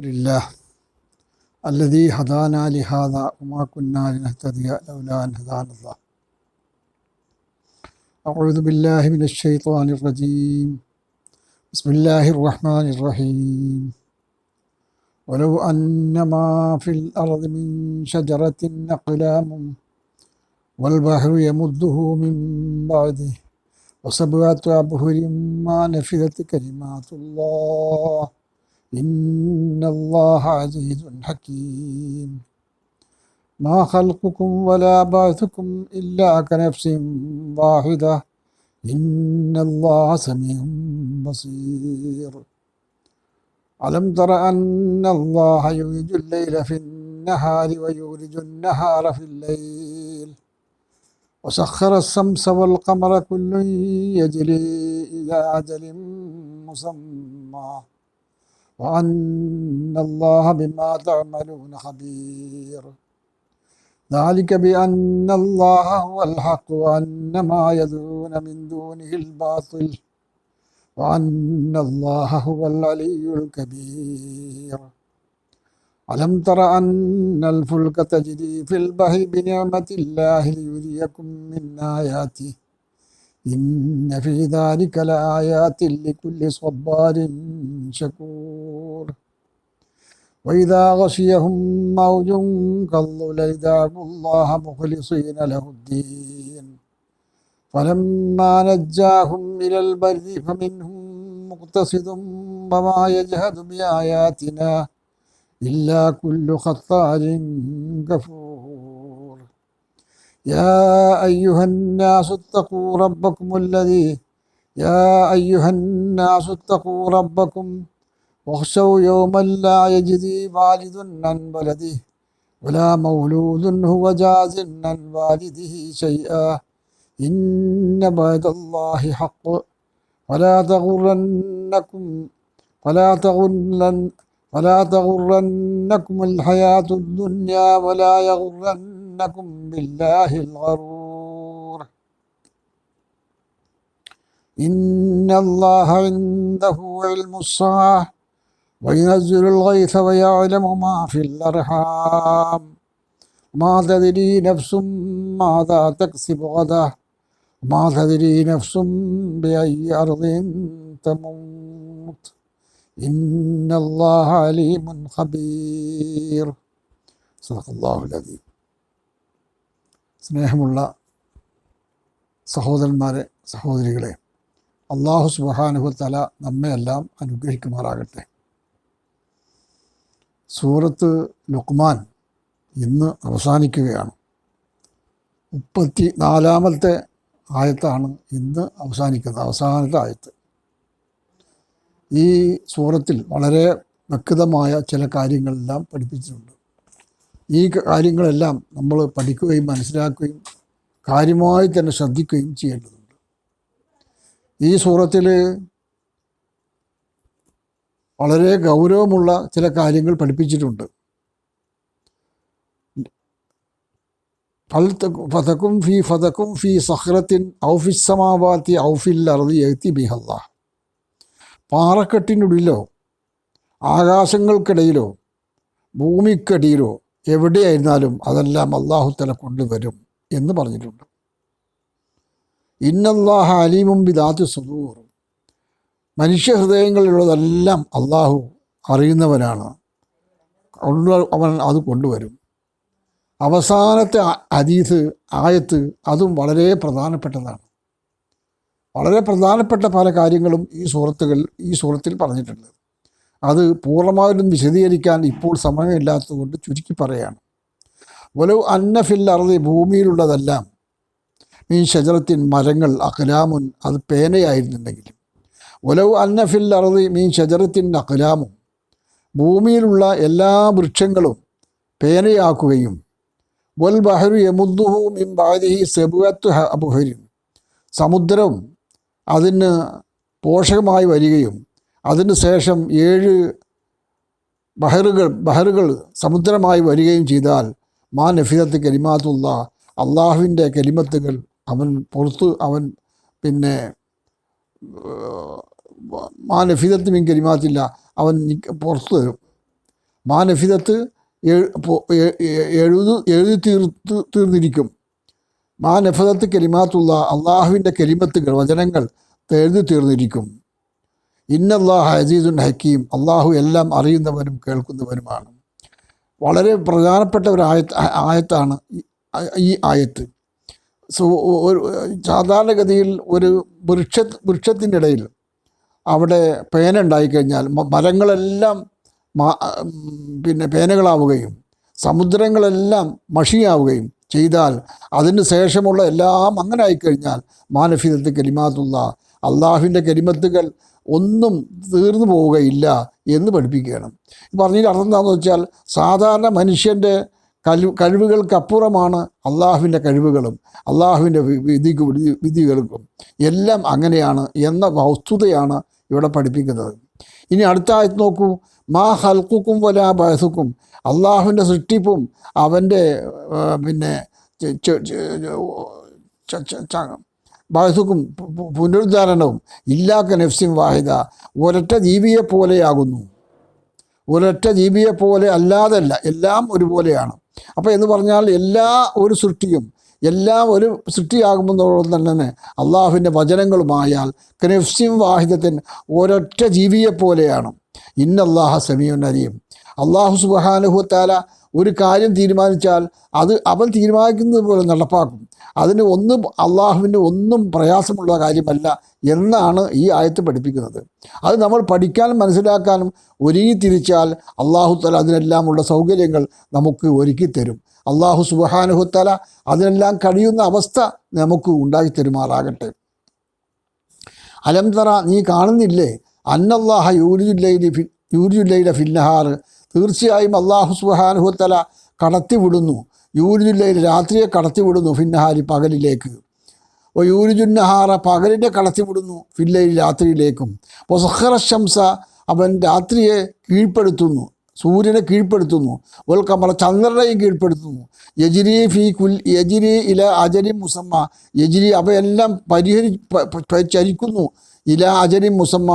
لله. الذي هدانا لهذا وما كنا لنهتدي لولا أن هدانا الله. أعوذ بالله من الشيطان الرجيم. بسم الله الرحمن الرحيم. ولو أن ما في الأرض من شجرة أقلام والبحر يمده من بعده وسبعة أبهر ما نفذت كلمات الله. إن الله عزيز حكيم. ما خلقكم ولا بعثكم إلا كنفس واحدة. إن الله سميع بصير. ألم تر أن الله يولج الليل في النهار ويولج النهار في الليل. وسخر الشمس والقمر كل يجري إلى أجل مسمى. وأن الله بما تعملون خبير ذلك بأن الله هو الحق وأن ما يدعون من دونه الباطل وأن الله هو العلي الكبير ألم تر أن الفلك تجري في البحر بنعمة الله ليريكم من آياته إن في ذلك لآيات لكل صبار شكور وإذا غشيهم موج كالظلل دعوا الله مخلصين له الدين فلما نجاهم إلى البر فمنهم مقتصد وما يجهد بآياتنا إلا كل خطار كفور يا أيها الناس اتقوا ربكم الذي يا أيها الناس اتقوا ربكم واخشوا يوما لا يجزي والد عن ولده ولا مولود هو جاز عن والده شيئا إن بعد الله حق فلا تغرنكم فلا تغرن فلا تغرنكم الحياة الدنيا ولا يغرنكم بالله الغرور إن الله عنده علم الساعة وينزل الغيث ويعلم ما في الأرحام ما تدري نفس ماذا تكسب غدا ما تدري نفس بأي أرض تموت إن الله عليم خبير صدق الله العظيم സ്നേഹമുള്ള സഹോദരന്മാരെ സഹോദരികളെ അള്ളാഹു സുബാനുഹു തല നമ്മയെല്ലാം അനുഗ്രഹിക്കുമാറാകട്ടെ സൂറത്ത് ലുക്മാൻ ഇന്ന് അവസാനിക്കുകയാണ്. മുപ്പത്തി നാലാമത്തെ ആയത്താണ് ഇന്ന് അവസാനിക്കുന്നത് അവസാനത്തെ ആയത്ത്. ഈ സൂറത്തിൽ വളരെ വ്യക്തമായ ചില കാര്യങ്ങളെല്ലാം പഠിപ്പിച്ചിട്ടുണ്ട്. ഈ കാര്യങ്ങളെല്ലാം നമ്മൾ പഠിക്കുകയും മനസ്സിലാക്കുകയും കാര്യമായി തന്നെ ശ്രദ്ധിക്കുകയും ചെയ്യേണ്ടതുണ്ട്. ഈ സൂറത്തിൽ വളരെ ഗൗരവമുള്ള ചില കാര്യങ്ങൾ പഠിപ്പിച്ചിട്ടുണ്ട്. ഫതക്കും ഫി ഫതക്കും ഫി സഹ്റത്തിൻ ഔഫിസമാവാത്തി ഔഫിൽ അറുതി എഴുത്തി ബിഹല്ല. പാറക്കെട്ടിനുള്ളിലോ ആകാശങ്ങൾക്കിടയിലോ ഭൂമിക്കടിയിലോ എവിടെയായിരുന്നാലും അതെല്ലാം അള്ളാഹുത്തല കൊണ്ടുവരും എന്ന് പറഞ്ഞിട്ടുണ്ട്. ഇന്നല്ലാഹ അലീമും ബിദാത്ത് സുദൂർ ഹൃദയങ്ങളിലുള്ളതെല്ലാം അള്ളാഹു അറിയുന്നവനാണ്. അവൻ അത് കൊണ്ടുവരും. അവസാനത്തെ ഹദീസ് ആയത്ത് അതും വളരെ പ്രധാനപ്പെട്ടതാണ്. വളരെ പ്രധാനപ്പെട്ട പല കാര്യങ്ങളും ഈ സുഹൃത്തുക്കൾ ഈ സുഹൃത്തിൽ പറഞ്ഞിട്ടുണ്ട്. അത് പൂർണമായും വിശദീകരിക്കാൻ ഇപ്പോൾ സമയമില്ലാത്തതുകൊണ്ട് ചുരുക്കി പറയാണ്. ഒലു അന്നഫിൽ അറുതി ഭൂമിയിലുള്ളതെല്ലാം ഈ ഷജറത്തിൻ മരങ്ങൾ അഖലാമുൻ അത് പേനയായിരുന്നുണ്ടെങ്കിലും ഒലവ് അന്നഫിൽ അറുതി മീൻ ഷജറത്തിൻ അഖലാമും ഭൂമിയിലുള്ള എല്ലാ വൃക്ഷങ്ങളും പേനയാക്കുകയും വൽ ബഹരു യമുദ്ദുഹു മിൻ ബാദിഹി സെബുവത്ത് അബുഹരിൻ. സമുദ്രം അതിന് പോഷകമായി വരികയും അതിന് ശേഷം ഏഴ് ബഹറുകൾ ബഹറുകൾ സമുദ്രമായി വരികയും ചെയ്താൽ മാ നഫിദത്ത് കലിമാത്തുള്ള അള്ളാഹുവിന്റെ കലിമത്തുകൾ അവൻ പുറത്ത് അവൻ പിന്നെ മാ നഫിദത്ത് മീൻ കലിമാത്തില്ല. അവൻ പുറത്തു വരും. മാനഫിതത്ത് എഴുതു എഴുതി തീർത്ത് തീർന്നിരിക്കും. മാനഫിതത്ത് കരിമാത്തുള്ള അള്ളാഹുവിന്റെ കരിമത്തുകൾ വചനങ്ങൾ എഴുതി തീർന്നിരിക്കും. ഇന്നല്ലാഹ് അസീസുൻ ഹക്കീം അള്ളാഹു എല്ലാം അറിയുന്നവനും കേൾക്കുന്നവനുമാണ്. വളരെ പ്രധാനപ്പെട്ട ഒരു ആയത്ത് ആയത്താണ് ഈ ആയത്ത്. സോ ഒരു സാധാരണഗതിയിൽ ഒരു വൃക്ഷ വൃക്ഷത്തിന്റെ ഇടയിൽ അവിടെ പേന ഉണ്ടായിക്കഴിഞ്ഞാൽ മരങ്ങളെല്ലാം പിന്നെ പേനകളാവുകയും സമുദ്രങ്ങളെല്ലാം മഷിയാവുകയും ചെയ്താൽ അതിന് ശേഷമുള്ള എല്ലാം അങ്ങനെ ആയിക്കഴിഞ്ഞാൽ മാനഫിദത്ത് കരിമാത്തുള്ള അള്ളാഹുവിന്റെ കരിമത്തുകൾ ഒന്നും തീർന്നു പോവുകയില്ല എന്ന് പഠിപ്പിക്കുകയാണ്. പറഞ്ഞതിന്റെ അർത്ഥം എന്താണെന്ന് വെച്ചാൽ സാധാരണ മനുഷ്യന്റെ കഴിവ് കഴിവുകൾക്കപ്പുറമാണ് അള്ളാഹുവിന്റെ കഴിവുകളും അള്ളാഹുവിന്റെ വിധിക്ക് വിധികൾക്കും. എല്ലാം അങ്ങനെയാണ് എന്ന വസ്തുതയാണ് ഇവിടെ പഠിപ്പിക്കുന്നത്. ഇനി അടുത്ത നോക്കൂ. മാ ഹൽക്കുക്കും വലാ ബഹസുക്കും അള്ളാഹുവിന്റെ സൃഷ്ടിപ്പും അവന്റെ പിന്നെ ബഹസുക്കും പുനരുദ്ധാരണവും ഇല്ലാക്ക നഫ്സിൻ വാഹിദ. ഒരൊറ്റ ജീവിയെ പോലെയാകുന്നു ഒരൊറ്റ ജീവിയെ പോലെ അല്ലാതല്ല എല്ലാം ഒരുപോലെയാണ്. അപ്പോൾ എന്ന് പറഞ്ഞാൽ എല്ലാ ഒരു സൃഷ്ടിയും എല്ലാം ഒരു സൃഷ്ടിയാകുമെന്നുള്ളത് തന്നെ അള്ളാഹുവിന്റെ വചനങ്ങളുമായാൽ ക്രിഫ്സിം വാഹിദത്തിൻ ഒരൊറ്റ ജീവിയെപ്പോലെയാണ്. ഇന്നല്ലാഹ സമീൻ അലീം. അള്ളാഹു സുബഹാനുഹത്താല ഒരു കാര്യം തീരുമാനിച്ചാൽ അത് അവൻ തീരുമാനിക്കുന്നത് പോലെ നടപ്പാക്കും. അതിന് ഒന്നും അള്ളാഹുവിന് ഒന്നും പ്രയാസമുള്ള കാര്യമല്ല എന്നാണ് ഈ ആയത്ത് പഠിപ്പിക്കുന്നത്. അത് നമ്മൾ പഠിക്കാനും മനസ്സിലാക്കാനും ഒരുങ്ങി തിരിച്ചാൽ അള്ളാഹു തല അതിനെല്ലാമുള്ള സൗകര്യങ്ങൾ നമുക്ക് ഒരുക്കി തരും. അള്ളാഹു സുബഹാനുഹത്തല അതിനെല്ലാം കഴിയുന്ന അവസ്ഥ നമുക്ക് ഉണ്ടാക്കി തരുമാറാകട്ടെ. അലം തറ നീ കാണുന്നില്ലേ? അന്നല്ലാഹ യൂരിജുല്ലൈലി ഫി യൂരിജുല്ലൈല ഫിന്നഹാർ തീർച്ചയായും അള്ളാഹു സുബഹാനുഹത്തല കടത്തിവിടുന്നു. യൂരിജുല്ലയിൽ രാത്രിയെ കടത്തിവിടുന്നു ഫിന്നഹാരി പകലിലേക്ക്. ഓ യൂരിജുന്നഹാറ പകലിനെ കടത്തിവിടുന്നു ഫില്ലയിൽ രാത്രിയിലേക്കും. ഒസഹറ ശംസ അവൻ രാത്രിയെ കീഴ്പ്പെടുത്തുന്നു സൂര്യനെ കീഴ്പ്പെടുത്തുന്നു ഒൽ കമറ ചന്ദ്രനെയും കീഴ്പ്പെടുത്തുന്നു. യജിരി ഫി കുൽ യജിരി ഇല അജരി മുസമ്മ യജിരി അവയെല്ലാം പരിഹരി ചരിക്കുന്നു. ഇല അജരി മുസമ്മ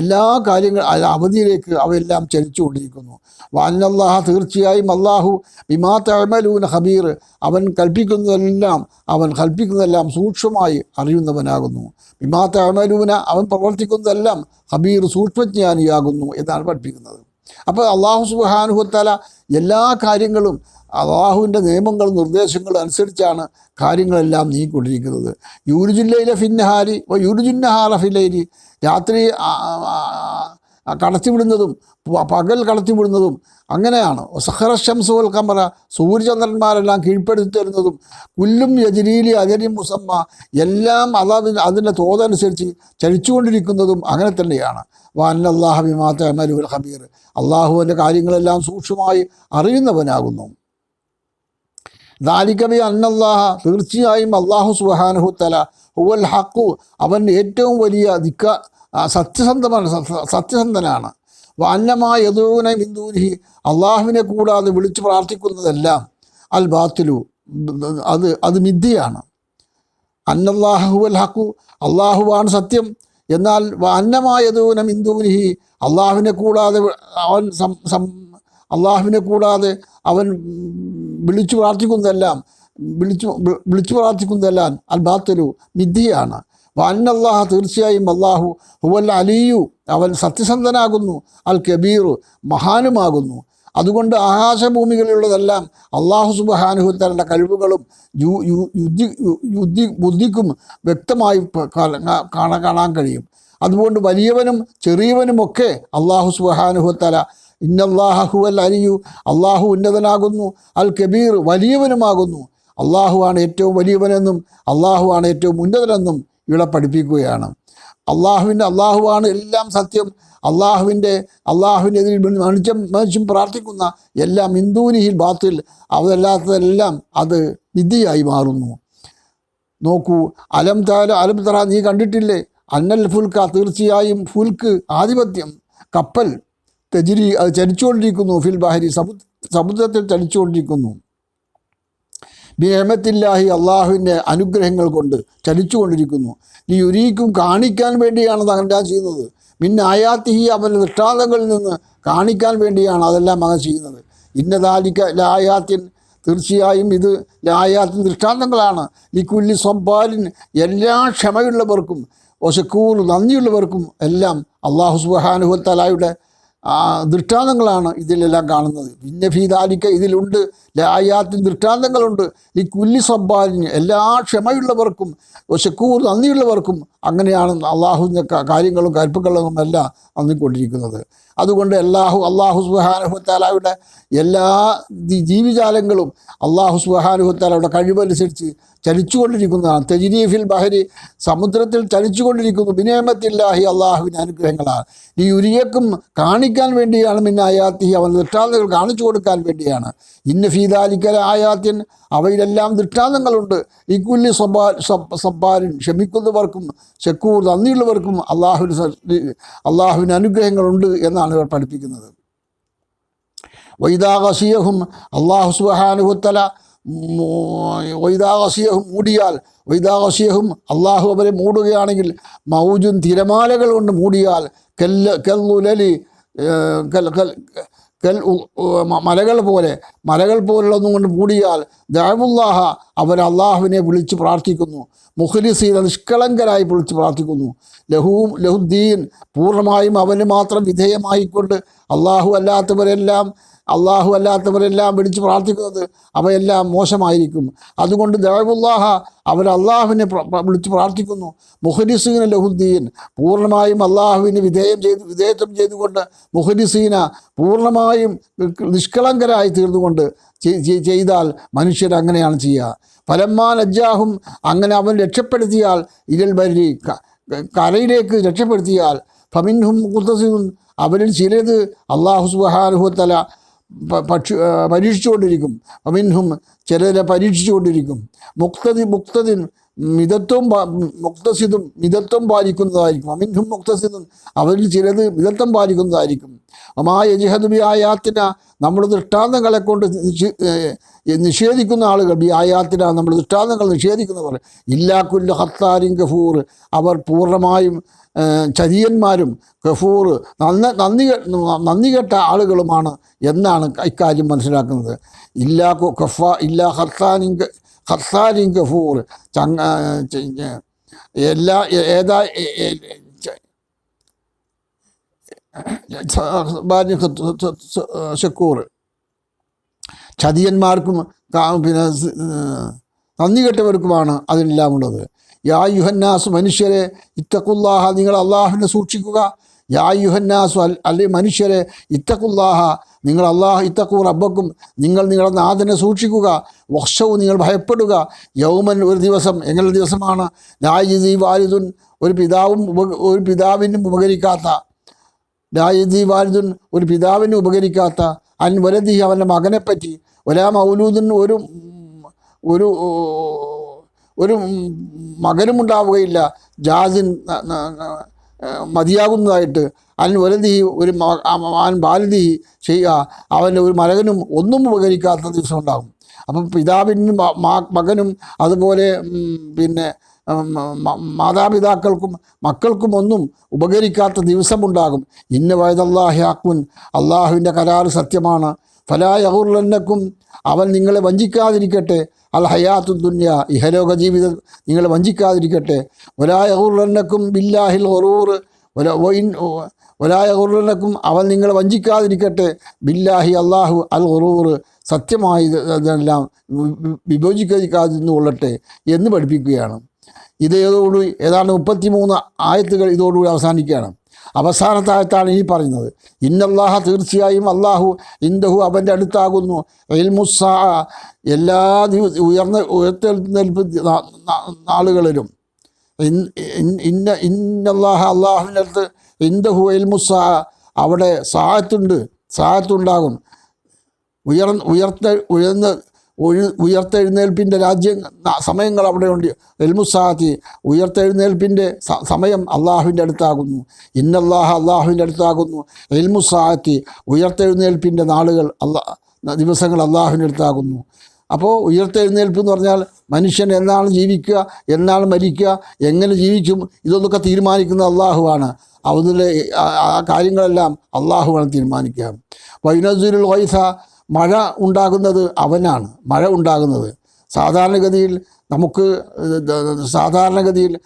എല്ലാ കാര്യങ്ങൾ അവധിയിലേക്ക് അവയെല്ലാം ചലിച്ചുകൊണ്ടിരിക്കുന്നു. വാനല്ലാഹ തീർച്ചയായും അള്ളാഹു ബിമാ തഅമലൂന ഹബീർ അവൻ കൽപ്പിക്കുന്നതെല്ലാം അവൻ കൽപ്പിക്കുന്നതെല്ലാം സൂക്ഷ്മമായി അറിയുന്നവനാകുന്നു. ബിമാ തഴമലൂന അവൻ പ്രവർത്തിക്കുന്നതെല്ലാം ഹബീർ സൂക്ഷ്മജ്ഞാനിയാകുന്നു എന്നാണ് പഠിപ്പിക്കുന്നത്. അപ്പോൾ അള്ളാഹു സുബാനുഹത്തല എല്ലാ കാര്യങ്ങളും അള്ളാഹുവിന്റെ നിയമങ്ങളും നിർദ്ദേശങ്ങളും അനുസരിച്ചാണ് കാര്യങ്ങളെല്ലാം നീങ്ങിക്കൊണ്ടിരിക്കുന്നത്. യൂരുജില്ലയിലെ ഫിന്നഹാരി യൂരുജുന്നഹാറ ഫില്ലൈരി രാത്രി കടത്തിവിടുന്നതും പകൽ കടത്തിവിടുന്നതും അങ്ങനെയാണ്. സഹറ ഷംസുൽ കമറ സൂര്യചന്ദ്രന്മാരെല്ലാം കീഴ്പ്പെടുത്തി തരുന്നതും കുല്ലും യജരീലി അജരി മുസമ്മ എല്ലാം അതതിന് അതിന്റെ തോതനുസരിച്ച് ചലിച്ചുകൊണ്ടിരിക്കുന്നതും അങ്ങനെ തന്നെയാണ്. വാനല്ലാഹ ബിമാത്ത അമലുൽ ഹബീർ അള്ളാഹുവിന്റെ കാര്യങ്ങളെല്ലാം സൂക്ഷ്മമായി അറിയുന്നവനാകുന്നു. ദാലിക്കബി അന്നല്ലാഹ തീർച്ചയായും അള്ളാഹു സുഹാനഹുത്തല തല ഹുവൽ ഹക്കു അവൻ ഏറ്റവും വലിയ ദിക്ക സത്യസന്ധമാണ് സത്യ- സത്യസന്ധനാണ്. അന്നമായ യദൂന ബിന്ദൂരിഹി അള്ളാഹുവിനെ കൂടാതെ വിളിച്ചു പ്രാർത്ഥിക്കുന്നതെല്ലാം അൽ ബാത്തിലു അത് അത് മിഥ്യയാണ്. അന്നല്ലാഹു അൽ ഹക്കു അള്ളാഹുവാണ് സത്യം. എന്നാൽ അന്നമായതൂന മിന്ദൂനിഹി അള്ളാഹുവിനെ കൂടാതെ അവൻ സം അള്ളാഹുവിനെ കൂടാതെ അവൻ വിളിച്ചു പ്രാർത്ഥിക്കുന്നതെല്ലാം വിളിച്ചു വിളിച്ചു പ്രാർത്ഥിക്കുന്നതെല്ലാം അൽ ബാത്തലു മിഥ്യയാണ്. അന്നല്ലാഹ തീർച്ചയായും അള്ളാഹു ഹുവൽ അലിയു. അവൻ സത്യസന്ധനാകുന്നു. അൽ കബീറു മഹാനുമാകുന്നു. അതുകൊണ്ട് ആകാശഭൂമികളിലുള്ളതെല്ലാം അള്ളാഹു സുബഹാനുഹത്തരുടെ കഴിവുകളും യുദ്ധി ബുദ്ധിക്കും വ്യക്തമായി കാണ- കാണാൻ കഴിയും. അതുകൊണ്ട് വലിയവനും ചെറിയവനും ചെറിയവനുമൊക്കെ അള്ളാഹു സുബഹാനുഹത്തല ഇന്നല്ലാഹുവൽ അലിയു. അള്ളാഹു ഉന്നതനാകുന്നു. അൽ കബീർ വലിയവനുമാകുന്നു. അള്ളാഹുവാണ് ഏറ്റവും വലിയവനെന്നും അള്ളാഹുവാണ് ഏറ്റവും ഉന്നതനെന്നും ഇവിടെ പഠിപ്പിക്കുകയാണ്. അള്ളാഹുവിന്റെ അള്ളാഹുവാണ് എല്ലാം സത്യം. അള്ളാഹുവിന്റെ അള്ളാഹുവിനെതിരിൽ മനുഷ്യൻ മനുഷ്യൻ പ്രാർത്ഥിക്കുന്ന എല്ലാം ഹിന്ദൂനിഹിൽ ബാത്തിൽ അതല്ലാത്തതെല്ലാം അത് വിദ്യയായി മാറുന്നു. നോക്കൂ അലം താല അലം തറ നീ കണ്ടിട്ടില്ലേ? അന്നൽ ഫുൽക്ക തീർച്ചയായും ഫുൽക്ക് ആധിപത്യം കപ്പൽ തെജിരി അത് ചലിച്ചുകൊണ്ടിരിക്കുന്നു ഫിൽ ബഹരി സമുദ്ര സമുദ്രത്തിൽ ചലിച്ചുകൊണ്ടിരിക്കുന്നു ബിഹമത്തില്ലാഹി അള്ളാഹുവിന്റെ അനുഗ്രഹങ്ങൾ കൊണ്ട് ചലിച്ചുകൊണ്ടിരിക്കുന്നു. നീ ഒരിക്കും കാണിക്കാൻ വേണ്ടിയാണ് അങ്ങനെ ചെയ്യുന്നത്. പിന്നെ ആയാത്തിഹി അവന്റെ ദൃഷ്ടാന്തങ്ങളിൽ നിന്ന് കാണിക്കാൻ വേണ്ടിയാണ് അതെല്ലാം അങ്ങനെ ചെയ്യുന്നത്. ഇന്നതാലിക്ക ലായാത്തിൻ തീർച്ചയായും ഇത് ലായാത്തിൻ ദൃഷ്ടാന്തങ്ങളാണ് ഈ കുല്ലി സംബാലിൻ എല്ലാ ക്ഷമയുള്ളവർക്കും ഒശക്കൂർ നന്ദിയുള്ളവർക്കും എല്ലാം അള്ളാഹു സുബാനുഹത്തലായുടെ ദൃഷ്ടാന്തങ്ങളാണ് ഇതിലെല്ലാം കാണുന്നത്. പിന്നെ ഫീതാലിക്ക ഇതിലുണ്ട്. ലായാത്തിൻ ദൃഷ്ടാന്തങ്ങളുണ്ട്. ഈ കുല്ലി സബ്ബാലിന് എല്ലാ ക്ഷമയുള്ളവർക്കും ശക്കൂർ നന്ദിയുള്ളവർക്കും അങ്ങനെയാണ് അള്ളാഹുവിന്റെ കാര്യങ്ങളും കൽപ്പുകളും എല്ലാം നന്ദിക്കൊണ്ടിരിക്കുന്നത് അതുകൊണ്ട് അല്ലാഹു അള്ളാഹു സുഹാനുഹത്താലയുടെ എല്ലാ ജീവിജാലങ്ങളും അള്ളാഹു സുഹാനുഹത്താലയുടെ കഴിവനുസരിച്ച് ചലിച്ചുകൊണ്ടിരിക്കുന്നതാണ്. തെജിരീഫിൽ ബഹരി സമുദ്രത്തിൽ ചലിച്ചുകൊണ്ടിരിക്കുന്നു. വിനയമത്തില്ലാഹി അള്ളാഹുവിന്റെ അനുഗ്രഹങ്ങളാണ്. ഈ ഉരിയക്കും കാണിക്കാൻ വേണ്ടിയാണ് മിന്ന ആയാത്തി അവൻ ദൃഷ്ടാന്തങ്ങൾ കാണിച്ചു കൊടുക്കാൻ വേണ്ടിയാണ്. ഇന്ന ഫീതാലിക്കര ആയാത്തിൻ അവയിലെല്ലാം ദൃഷ്ടാന്തങ്ങളുണ്ട്. ഇക്കുല്ലി സബ് സബ്ബാരിൻ ക്ഷമിക്കുന്നവർക്കും ശക്കൂർ നന്ദിയുള്ളവർക്കും അള്ളാഹുവിന് അള്ളാഹുവിന് അനുഗ്രഹങ്ങളുണ്ട് എന്നാണ് ഇവർ പഠിപ്പിക്കുന്നത്. വൈദാകസിയഹും അള്ളാഹു സുബാനുഹുത്തല വൈദാകസിയഹും മൂടിയാൽ വൈദാകസിയഹും അള്ളാഹു അവരെ മൂടുകയാണെങ്കിൽ മൗജും തിരമാലകൾ കൊണ്ട് മൂടിയാൽ കെല്ല കെല്ലുലലി കൽ മലകൾ പോലെ മലകൾ പോലുള്ളതും കൊണ്ട് മൂടിയാൽ ദാവുല്ലാഹ അവർ അള്ളാഹുവിനെ വിളിച്ച് പ്രാർത്ഥിക്കുന്നു. മുഖലിസീന നിഷ്കളങ്കരായി വിളിച്ച് പ്രാർത്ഥിക്കുന്നു. ലഹുവും ലഹുദ്ദീൻ പൂർണമായും അവന് മാത്രം വിധേയമായിക്കൊണ്ട് അള്ളാഹു അല്ലാത്തവരെല്ലാം അള്ളാഹു അല്ലാത്തവരെല്ലാം വിളിച്ച് പ്രാർത്ഥിക്കുന്നത് അവയെല്ലാം മോശമായിരിക്കും. അതുകൊണ്ട് ദാവുല്ലാഹ അവർ അള്ളാഹുവിനെ വിളിച്ച് പ്രാർത്ഥിക്കുന്നു. മുഹരിസീന ലഹുദ്ദീൻ പൂർണമായും അള്ളാഹുവിന് വിധേയം ചെയ്ത് വിധേയത്വം ചെയ്തുകൊണ്ട് മുഹരിസീന പൂർണമായും നിഷ്കളങ്കരായി തീർന്നുകൊണ്ട് ചെയ്താൽ മനുഷ്യർ അങ്ങനെയാണ് ചെയ്യുക. ഫലമ്മാൻ അജ്ജാഹും അങ്ങനെ അവൻ രക്ഷപ്പെടുത്തിയാൽ ഇരൽ വരി കരയിലേക്ക് രക്ഷപ്പെടുത്തിയാൽ ഫമിൻഹും കുത്തസിനും അവരിൽ ചിലത് അള്ളാഹു സുബാനുഹത്തല പക്ഷി പരീക്ഷിച്ചുകൊണ്ടിരിക്കും. അമിൻഹും ചിലരെ പരീക്ഷിച്ചുകൊണ്ടിരിക്കും. മുക്തതി മുക്തതിൻ മിതത്വം മുക്തസിതും മിതത്വം പാലിക്കുന്നതായിരിക്കും. അമിൻഹും മുക്തസിതും അവരിൽ ചിലത് മിതത്വം പാലിക്കുന്നതായിരിക്കും. അമായ ജിഹദുബി ആയാത്തിന നമ്മൾ ദൃഷ്ടാന്തങ്ങളെ കൊണ്ട് നിഷേധിക്കുന്ന ആളുകൾ ബി ആയാത്തിന നമ്മൾ ദൃഷ്ടാന്തങ്ങൾ നിഷേധിക്കുന്നവർ. ഇല്ലാക്കുല്ല ഹത്താരിൻ ഗഫൂർ അവർ പൂർണമായും കഫൂർ ഗഫൂർ നന്ന നന്ദി നന്ദി കെട്ട ആളുകളുമാണ് എന്നാണ് ഇക്കാര്യം മനസ്സിലാക്കുന്നത്. ഇല്ലാ ഖഫ ഇല്ലാ ഗ- ഹത്താരിൻ ഗഫൂർ ചങ്ങ എല്ലാ ഏതാ ഷക്കൂർ. ചതിയന്മാർക്കും പിന്നെ നന്ദി കെട്ടവർക്കുമാണ് അതിനെല്ലാം ഉള്ളത്. യാ യുഹന്നാസ് മനുഷ്യരെ ഇത്തക്കുല്ലാഹ നിങ്ങൾ അള്ളാഹുവിനെ സൂക്ഷിക്കുക. യാ യുഹന്നാസ് അൽ അല്ലെ മനുഷ്യരെ ഇത്തക്കുല്ലാഹ നിങ്ങൾ അള്ളാഹു ഇത്തക്കു റബ്ബക്കും നിങ്ങൾ നിങ്ങളുടെ നാഥനെ സൂക്ഷിക്കുക. വക്ഷവും നിങ്ങൾ ഭയപ്പെടുക. യൗമൻ ഒരു ദിവസം എങ്ങനെ ദിവസമാണ്? രാജിദി വാലിദുൻ ഒരു പിതാവും ഒരു പിതാവിനും ഉപകരിക്കാത്ത. രാജി വാലിദുൻ ഒരു പിതാവിനും ഉപകരിക്കാത്ത. അൻ വലതി അവന്റെ മകനെപ്പറ്റി. ഒരാ മൗലൂദിൻ ഒരു ഒരു ഒരു മകനുമുണ്ടാവുകയില്ല. ജാസിൻ മതിയാകുന്നതായിട്ട് അവൻ വലതി ഒരു അവൻ ബാലിതി ചെയ്യുക അവന്റെ ഒരു മരകനും ഒന്നും ഉപകരിക്കാത്ത ദിവസം ഉണ്ടാകും അപ്പം പിതാവിനും മകനും അതുപോലെ പിന്നെ മാതാപിതാക്കൾക്കും മക്കൾക്കും ഒന്നും ഉപകരിക്കാത്ത ദിവസമുണ്ടാകും. ഇന്ന വയതല്ലാഹി ആക്കുൻ അള്ളാഹുവിന്റെ കരാറ് സത്യമാണ്. ഫലായഹുർലന്നക്കും അവൻ നിങ്ങളെ വഞ്ചിക്കാതിരിക്കട്ടെ. അൽ ഹയാത്തു ദുന്യ ഇഹലോക ജീവിതം നിങ്ങളെ വഞ്ചിക്കാതിരിക്കട്ടെ. ഒലായഹുർലന്നക്കും ബില്ലാഹിൽ ഹൊറൂർ ഒലായഹുർലന്നക്കും അവൻ നിങ്ങളെ വഞ്ചിക്കാതിരിക്കട്ടെ. ബില്ലാഹി അള്ളാഹു അൽ ഹൊറൂർ സത്യമായി ഇത് ഇതെല്ലാം വിഭജിക്കാതിരുന്നു കൊള്ളട്ടെ എന്ന് പഠിപ്പിക്കുകയാണ്. ഇതോടുകൂടി ഏതാണ്ട് മുപ്പത്തിമൂന്ന് ആയത്തുകൾ ഇതോടുകൂടി അവസാനിക്കുകയാണ്. അവസാനത്തെ ആയത്താണ് ഈ പറയുന്നത്. ഇന്നല്ലാഹ തീർച്ചയായും അള്ളാഹു ഇന്ദഹു അവന്റെ അടുത്താകുന്നു. ഇൽമുസാ എല്ലാ ദിവസം ഉയർന്ന ഉയർത്തെഴുന്നേൽപ്പ് നാളുകളിലും. ഇന്ന ഇന്നല്ലാഹ അള്ളാഹുവിന്റെ അടുത്ത് ഇന്ദഹു ഇൽമുസാ അവിടെ സാഹത്തുണ്ട് സാഹത്തുണ്ടാകും ഉയർ ഉയർത്ത ഉയർന്ന ഉയ- ഉയർത്തെഴുന്നേൽപ്പിന്റെ രാജ്യം സമയങ്ങൾ അവിടെയുണ്ട് എൽമുസാത്തി ഉയർത്തെഴുന്നേൽപ്പിന്റെ സമയം അള്ളാഹുവിന്റെ അടുത്താകുന്നു. ഇന്നല്ലാഹ അള്ളാഹുവിന്റെ അടുത്താകുന്നു. എൽമുസാത്തി ഉയർത്തെഴുന്നേൽപ്പിന്റെ നാളുകൾ അള്ളാ ദിവസങ്ങൾ അള്ളാഹുവിന്റെ അടുത്താകുന്നു. അപ്പോൾ ഉയർത്തെഴുന്നേൽപ്പ് എന്ന് പറഞ്ഞാൽ മനുഷ്യൻ എന്നാണ് ജീവിക്കുക എന്നാണ് മരിക്കുക എങ്ങനെ ജീവിക്കും ഇതൊന്നൊക്കെ തീരുമാനിക്കുന്നത് അള്ളാഹുവാണ്. അതിലെ ആ കാര്യങ്ങളെല്ലാം അള്ളാഹുവാണ് തീരുമാനിക്കുക. വൈനസുരുൾ വൈസ മഴ ഉണ്ടാകുന്നത് അവനാണ് മഴ ഉണ്ടാകുന്നത്. സാധാരണഗതിയിൽ നമുക്ക് സാധാരണഗതിയിൽ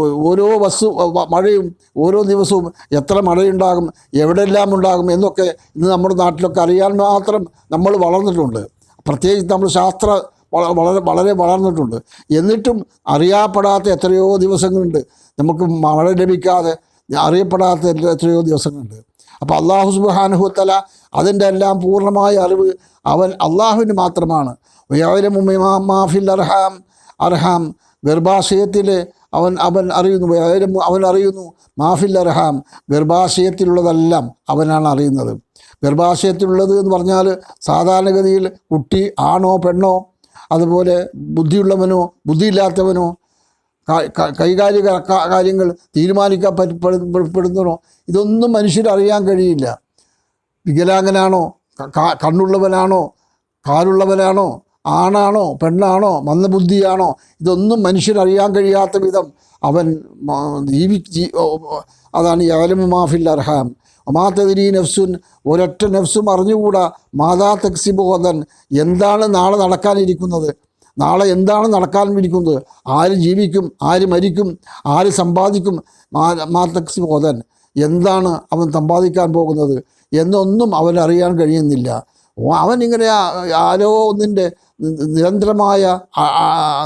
ഓരോ വസ്തു മഴയും ഓരോ ദിവസവും എത്ര മഴയുണ്ടാകും എവിടെയെല്ലാം ഉണ്ടാകും എന്നൊക്കെ ഇന്ന് നമ്മുടെ നാട്ടിലൊക്കെ അറിയാൻ മാത്രം നമ്മൾ വളർന്നിട്ടുണ്ട്. പ്രത്യേകിച്ച് നമ്മൾ ശാസ്ത്ര വളരെ വളരെ വളർന്നിട്ടുണ്ട്. എന്നിട്ടും അറിയപ്പെടാത്ത എത്രയോ ദിവസങ്ങളുണ്ട്. നമുക്ക് മഴ ലഭിക്കാതെ അറിയപ്പെടാത്ത എത്ര- എത്രയോ ദിവസങ്ങളുണ്ട്. അപ്പോൾ അള്ളാഹു സുബാനുഹുത്തല അതിന്റെ എല്ലാം പൂർണമായ അറിവ് അവൻ അള്ളാഹുവിന് മാത്രമാണ്. മാഫിൽ അർഹാം അർഹാം. ഗർഭാശയത്തിൽ അവൻ അവൻ അറിയുന്നു. അവൻ അറിയുന്നു. മാഫിൽ അർഹാം. ഗർഭാശയത്തിലുള്ളതെല്ലാം അവനാണ് അറിയുന്നത്. ഗർഭാശയത്തിലുള്ളത് എന്ന് പറഞ്ഞാൽ സാധാരണഗതിയിൽ കുട്ടി ആണോ പെണ്ണോ അതുപോലെ ബുദ്ധിയുള്ളവനോ ബുദ്ധിയില്ലാത്തവനോ കൈകാര്യ കാര്യങ്ങൾ തീരുമാനിക്കാൻ പറ്റപ്പെടുന്നതോ ഇതൊന്നും മനുഷ്യരറിയാൻ കഴിയില്ല. വികലാംഗനാണോ? കണ്ണുള്ളവനാണോ? കാലുള്ളവനാണോ? ആണാണോ? പെണ്ണാണോ? മന്ദബുദ്ധിയാണോ? ഇതൊന്നും മനുഷ്യരറിയാൻ കഴിയാത്ത വിധം അവൻ ജീവി അതാണ് യാലമു മാഫിൽ അർഹാം. ഒമാത്തതിരി നഫ്സുൻ ഒരൊറ്റ നഫ്സും അറിഞ്ഞുകൂടാ. മാതാ തക്സിബോധൻ എന്താണ് നാളെ നടക്കാനിരിക്കുന്നത്? നാളെ എന്താണ് നടക്കാൻ നടക്കാനിരിക്കുന്നത് ആര് ജീവിക്കും? ആര് മരിക്കും? ആര് സമ്പാദിക്കും? മാ- ബോധൻ. എന്താണ് അവൻ സമ്പാദിക്കാൻ പോകുന്നത്? എന്നൊന്നും അവൻ അറിയാൻ കഴിയുന്നില്ല. അവൻ ഇങ്ങനെ ആരോ ഒന്നിന്റെ നിരന്തരമായ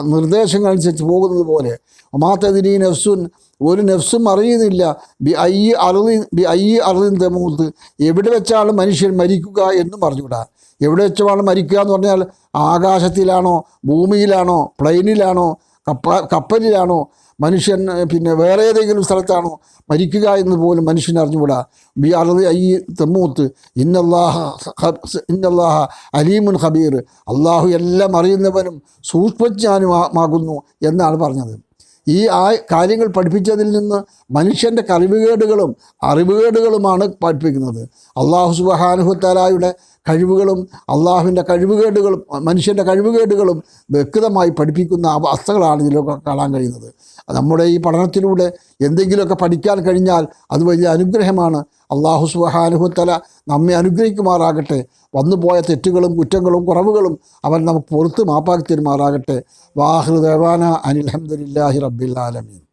നിർദ്ദേശങ്ങൾ അനുസരിച്ച് പോകുന്നത് പോലെ. ഒമാത്തതിരി നെഫ്സുൻ ഒരു നെഫ്സും അറിയുന്നില്ല. ബി ഐ അറുതി ബി ഐ അറുതി തെമൂത്ത് എവിടെ വെച്ചാണ് മനുഷ്യൻ മരിക്കുക എന്നും പറഞ്ഞുകൂടാ. എവിടെ വെച്ചാണ് മരിക്കുക എന്ന് പറഞ്ഞാൽ ആകാശത്തിലാണോ ഭൂമിയിലാണോ പ്ലെയിനിലാണോ കപ്പ കപ്പലിലാണോ മനുഷ്യൻ പിന്നെ വേറെ ഏതെങ്കിലും സ്ഥലത്താണോ മരിക്കുക എന്ന് പോലും മനുഷ്യൻ അറിഞ്ഞുകൂടാ. ബി അറുതി ഐ തെമ്മൂത്ത് ഇന്നല്ലാഹ ഇന്നല്ലാഹ അലീമുൻ ഹബീർ അള്ളാഹു എല്ലാം അറിയുന്നവനും സൂക്ഷ്മജ്ഞാനുമാകുന്നു എന്നാണ് പറഞ്ഞത്. ഈ ആ കാര്യങ്ങൾ പഠിപ്പിച്ചതിൽ നിന്ന് മനുഷ്യന്റെ കഴിവുകേടുകളും അറിവുകേടുകളുമാണ് പഠിപ്പിക്കുന്നത്. അള്ളാഹു സുബഹാനുഹത്താലായുടെ കഴിവുകളും അള്ളാഹുവിന്റെ കഴിവുകേടുകളും മനുഷ്യന്റെ കഴിവുകേടുകളും വ്യക്തമായി പഠിപ്പിക്കുന്ന അവസ്ഥകളാണ് ഇതിലൊക്കെ കാണാൻ കഴിയുന്നത്. നമ്മുടെ ഈ പഠനത്തിലൂടെ എന്തെങ്കിലുമൊക്കെ പഠിക്കാൻ കഴിഞ്ഞാൽ അത് വലിയ അനുഗ്രഹമാണ്. അള്ളാഹു സുബഹാനുഹത്തല നമ്മെ അനുഗ്രഹിക്കുമാറാകട്ടെ. വന്നുപോയ തെറ്റുകളും കുറ്റങ്ങളും കുറവുകളും അവൻ നമുക്ക് പുറത്ത് മാപ്പാക്കി തരുമാറാകട്ടെ. വാഹൃദേവാന അനിൽഹമ്മദില്ലാഹി റബ്ബിൽ ആലമീൻ.